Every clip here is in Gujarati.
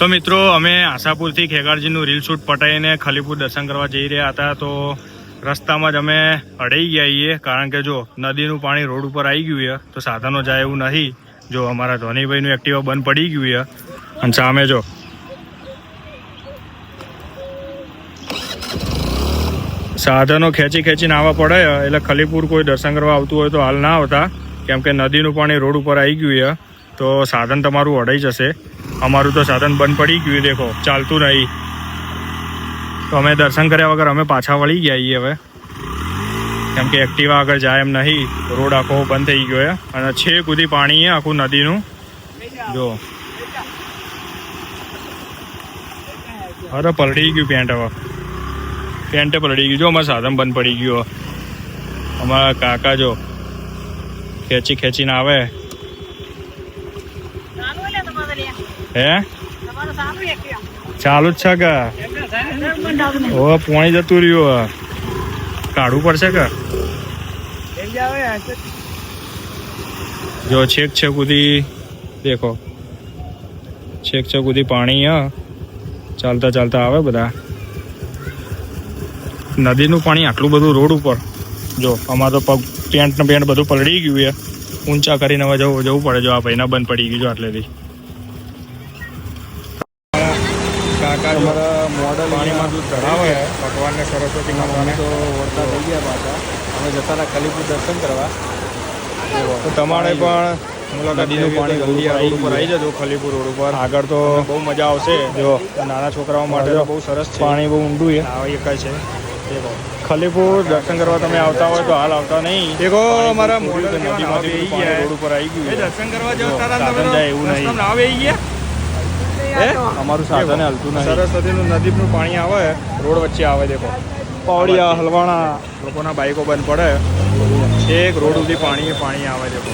તો મિત્રો, અમે આશાપુરથી ખેગારજીનું રીલ શૂટ પટાઈને ખલીપુર દર્શન કરવા જઈ રહ્યા હતા. તો રસ્તામાં જ અમે અડાઈ ગયા છીએ. કારણ કે જો નદીનું પાણી રોડ ઉપર આવી ગયું છે, તો સાધનો જાય એવું નથી જો અમારા ધોનીભાઈનું એક્ટિવા બંધ પડી ગયું છે. અને સામે જો. સાધનો ખેંચી ખેંચીને આવવા પડે એટલે ખલીપુર કોઈ દર્શન કરવા આવતું હોય તો હાલ ના આવતા. કેમ કે નદીનું પાણી રોડ ઉપર આવી ગયું છે. તો સાધન તમારું અડાઈ જશે. અમારું તો સાધન બંધ પડી ગયું દેખો, ચાલતું નહીં. તો અમે દર્શન કર્યા વગર અમે પાછા વળી ગયા છીએ હવે. કેમ કે એક્ટિવા આગળ જાય એમ નહીં, રોડ આખો બંધ થઈ ગયો અને છે કુદી પાણી છે આખું નદીનું. જો. અરે પલટી ગયું પેન્ટ હવે. પેન્ટે પલટી ગયું. જો, અમારું સાધન બંધ પડી ગયું અમારા કાકા જો ખેંચી ખેંચીને આવે. હે? ચાલુ જ છે કે? ઓ, પોણી જતું રહ્યું. કાઢવું પડશે કે? જો, છેક છેક સુધી દેખો. છેક છેક સુધી પાણી ચાલતા ચાલતા આવે બધા. નદીનું પાણી આટલું બધું રોડ ઉપર. જો અમારે તો પગ, પેન્ટ ને પેન્ટ બધું પલળી ગયું છે. ઊંચા કરીને જવું જવું પડે જો આ ભાઈના બંધ પડી ગયું જો આટલેથી. અમારા મોડલ પાણીમાં દૂધ ચડાવે ભગવાનને સરસ્વતી માતાને. તો વળતા થઈ ગયા પાછા. અમે જતા હતા કલીપુર દર્શન કરવા. તો તમારે પણ નદીનું પાણી રોડ ઉપર આવી જજો ખલીપુર રોડ ઉપર. આગળ તો બહુ મજા આવશે. જો નાના છોકરાઓ માટે તો બહુ સરસ છે. પાણી બહુ ઊંડું છે. આ એક છે. ખલીપુર દર્શન કરવા તમે આવતા હોય તો હાલ આવતા નહીં. દેખો અમારા મોડલ નદીમાંથી રોડ ઉપર આવી ગયું દર્શન કરવા જો, એવું નહીં. આવે ગયા? અમારું સાધન હલતું નથી સરસ્વતીનું નદીનું પાણી આવે રોડ વચ્ચે આવે દેખો. પાવડિયા હલવાણા. લોકોના બાઈકો બંધ પડે. એક રોડ સુધી પાણી પાણી આવે દેખો.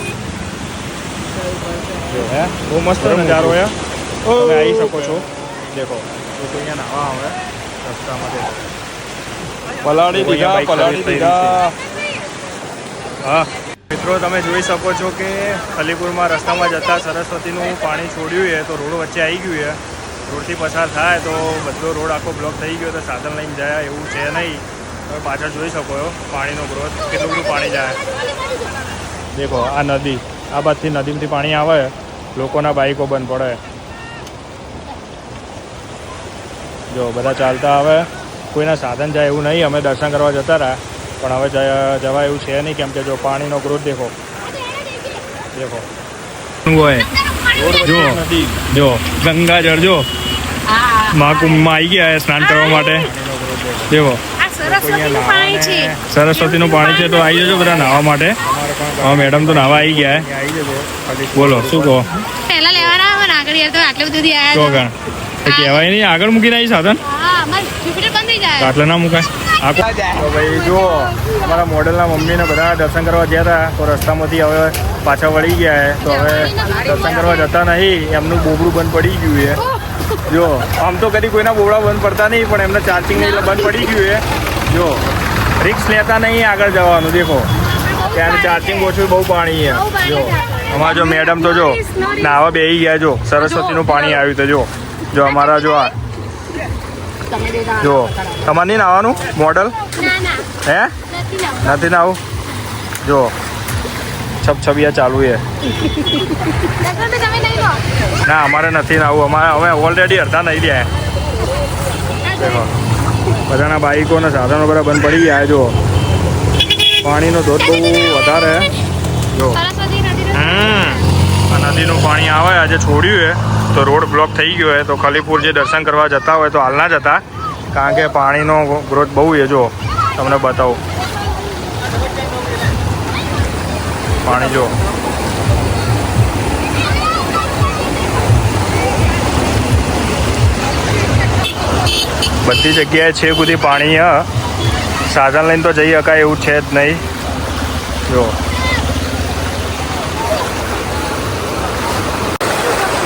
હે? બહુ મસ્ત નજારો છે તમે આવી શકો છો. દેખો લોકો અહીંયા નાવા આવે રસ્તામાં દેખો. પલાળી દીધા પલાળી દીધા. હા. મિત્રો, તમે જોઈ શકો છો કે અલીપુરમાં રસ્તામાં જતાં સરસ્વતીનું પાણી છોડ્યું છે, તો રોડ વચ્ચે આવી ગયું છે. રોડથી પસાર થાય તો બધો રોડ આખો બ્લોક થઈ ગયો, તો સાધન લઈને જાય, એવું છે નહીં. તમે પાછળ જોઈ શકો છો, પાણીનો ગ્રોથ, કેટલું બધું પાણી જાય. દેખો, આ નદી, આ બાજુથી નદીમાંથી પાણી આવે, લોકોના બાઈકો બંધ પડે. જો, બધા ચાલતા આવે. કોઈના સાધન જાય એવું નહીં, અમે દર્શન કરવા જતા રહ્યા. પણ હવે જવા એવું છે નહીં કેમ કે જો પાણીનો ગ્રોથ દેખો. દેખો. જો. જો ગંગાજળ જો મહાકુંભમાં આવી ગયા સ્નાન કરવા માટે. દેખો. સરસ્વતી સરસ્વતીનું પાણી છે. સરસ્વતીનું પાણી છે તો આવી જજો બધા નાહવા માટે. હા મેડમ તો નાહવા આવી ગયા બોલો શું કહો? પહેલા લેવાના આગળ યાર તો આટલું બધું કહેવાય નહીં આગળ મૂકી નાખી સાધન. તો ના મુકાય. તો ભાઈ જુઓ અમારા મોડલના મમ્મીને બધા દર્શન કરવા ગયા હતા તો રસ્તામાંથી હવે પાછા વળી ગયા છે તો હવે દર્શન કરવા જતા નહીં એમનું બોબડું બંધ પડી ગયું છે. જો આમ તો કદી કોઈના બોબડા બંધ પડતા નહીં પણ એમને ચાર્જિંગ નહીં એટલે બંધ પડી ગયું છે. જો રિક્સ લેતા નહીં આગળ જવાનું દેખો. ત્યાં ચાર્જિંગ ઓછું બહુ પાણી છે. જો અમારા જો મેડમ તો જો નાવા બેહી ગયા જો સરસ્વતીનું પાણી આવ્યું તો જો જો અમારા જો આ જો તમારે નહીં નાવાનું મોડલ? હે? નથી નાવું? જો છપછબિયા ચાલુ છે. ના અમારે નથી નાવું. અમારે હવે ઓલરેડી અડધા નહીં દેખો. બધાના બાઈકો ને સાધનો બધા બંધ પડી ગયા જો. પાણીનો ધોધ બહુ વધારે જો. નદીનું પાણી આવે આજે છોડ્યું છે તો રોડ બ્લોક થઈ ગયો હોય તો ખલીપુર જે દર્શન કરવા જતા હોય તો હાલના જ હતા કારણ કે પાણીનો ગ્રોથ બહુ છે જો તમને બતાવું. પાણી જો બધી જગ્યાએ છે સુધી પાણી સાધન લઈને તો જઈ શકાય એવું છે જ નહીં. જો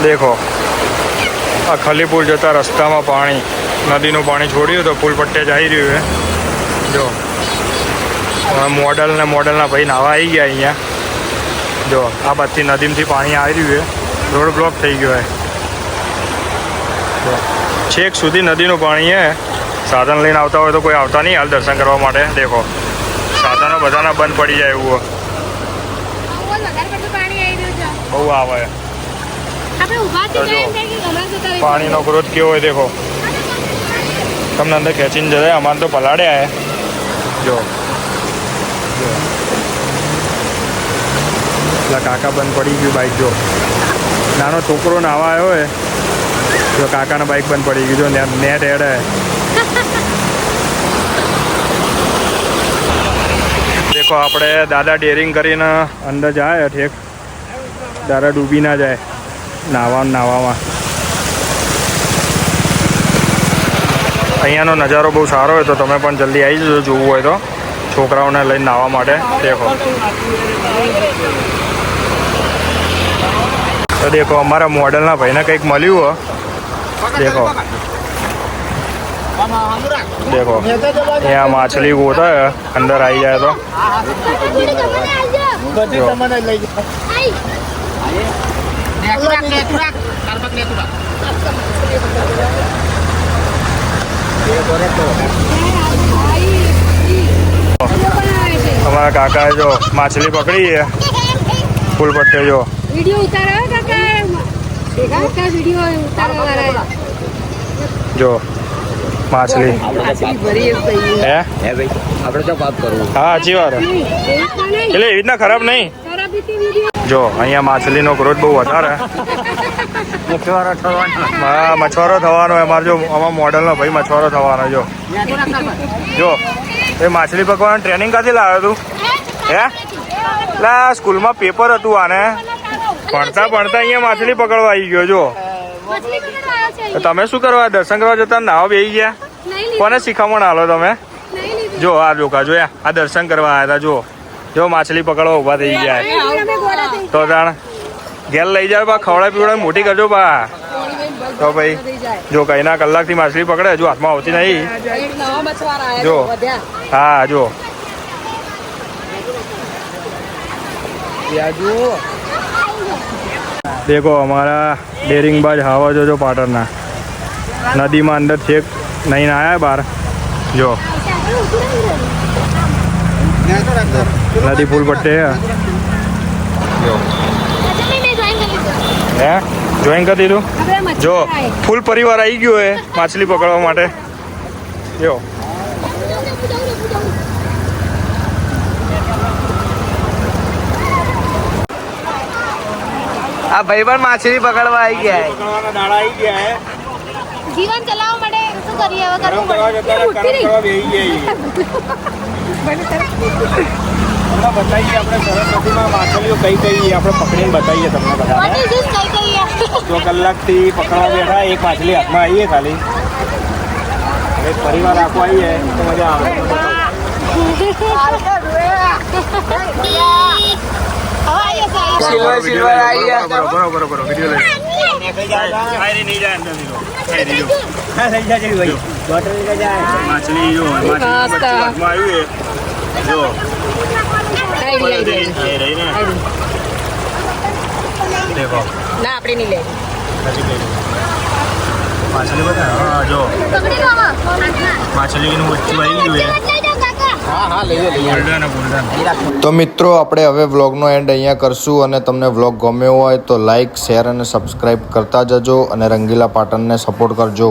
દેખો. આ ખલીપુર જતા રસ્તામાં પાણી નદીનું પાણી છોડ્યું તો પુલ પટ્ટે જઈ રહ્યું છે. જો. મોડલ ને મોડલના ભાઈ નાવા આવી ગયા અહીંયા. જો આ બધી નદીમાંથી પાણી આવી રહ્યું છે. રોડ બ્લોક થઈ ગયો છે. છેક સુધી નદીનું પાણી છે. સાધન લઈને આવતા હોય તો કોઈ આવતા નહીં હાલ દર્શન કરવા માટે. દેખો. સાધનો બધાના બંધ પડી જાય એવું. બહુ આવી. પાણીનો ગ્રોથ કેવો હોય દેખો. તમને અંદર ખેંચીને જશે અમારે તો પલાડ્યા હે. જો. જો. પેલા કાકા બંધ પડી ગયું બાઈક જો. નાનો છોકરો નાવા આવ્યો હે. જો કાકાના બાઈક બંધ પડી ગયું. જો નેટ એડ હે. દેખો આપણે દાદા ડેરિંગ કરીને અંદર જાય ઠેક. દાદા ડૂબી ના જાય. નાવા નાવામાં. અહીંયાનો નજારો બહુ સારો હોય તો તમે પણ જલ્દી આવી જજો જોવું હોય તો. છોકરાઓને લઈને નાહવા માટે. દેખો. તો દેખો અમારા મોડલના ભાઈને કંઈક મળ્યું હો. દેખો. દેખો. અહીંયા માછલી ગોતા અંદર આવી જાય તો. અમારા કાકાએ જો માછલી પકડી છે. ફૂલ પટ્ટે જો. વીડિયો ઉતારો કાકા. કાકા વીડિયો ઉતારો વાળા જો માછલી. હે? હે ભાઈ આપણે તો વાત કરવું. હા સાચી વાત એટલે એવી રીતના ખરાબ નહીં. જો અહીંયા માછલીનો ગ્રોથ બહુ વધારે. મછવારો થવાનો. હા મછવારો થવાનો અમારે જો આમાં મોડલનો ભાઈ મછવારો થવાનો જો. જો એ માછલી પકડવાની ટ્રેનિંગ ક્યાંથી લાવ્યો તું? હે? એટલે સ્કૂલમાં પેપર હતું આને. ભણતા ભણતા અહીંયા માછલી પકડવા આવી ગયો જો. મછલી પકડવા આવ્યો છે તો તમે શું કરવા દર્શન કરવા જતા નાવ બેસી ગયા? કોને શીખામણ આલો તમે? જો આ જોકા જોયા આ દર્શન કરવા આવ્યા હતા જો. જો માછલી પકડવા ઊભા થઈ ગયા. તો તાણ ઘેર લઈ જાય બા, ખવડાવી પીવડાવી મોટી કરજો, બા. તો ભાઈ, જો કઈના કલાકથી માછલી પકડે, હજુ હાથમાં આવતી નહીં. જો. હા, જો. દેખો, અમારા ડેરિંગ બાજ હાવા જો જો પાટણના. નદીમાં અંદર છેક નહીં આયા બહાર જો. નદી ફૂલ પટ્ટે હે. જોઈન કરી દીધું જો ફૂલ પરિવાર આવી ગયો હે માછલી પકડવા માટે જો આ ભાઈ પણ માછલી પકડવા આવી ગયા પકડવાના દાડા આવી ગયા હે જીવન ચલાવવા માટે શું કરીએ હવે કરવું પડે તમને બતાવીએ આપણે સરસ નદીમાં માછલીઓ કઈ કઈ આપણે પકડીને બતાવીએ તમને બધા જો કલાકથી પકડવા બેઠા એક માછલી હાથમાં આવીએ ખાલી. એક પરિવાર આખો આવીએ તો મજા આવે. જો. માછલી જો માછલી આવ્યું છે. જો ને. આપણે નહીં લે માછલી બધા? હા જો. માછલીનું આવી ગયું તો મિત્રો આપણે હવે વ્લોગનો એન્ડ અહીંયા કરશું અને તમને વ્લોગ ગમ્યો હોય તો લાઇક શેર અને સબસ્ક્રાઈબ કરતા જજો અને રંગીલા પાટણને સપોર્ટ કરજો.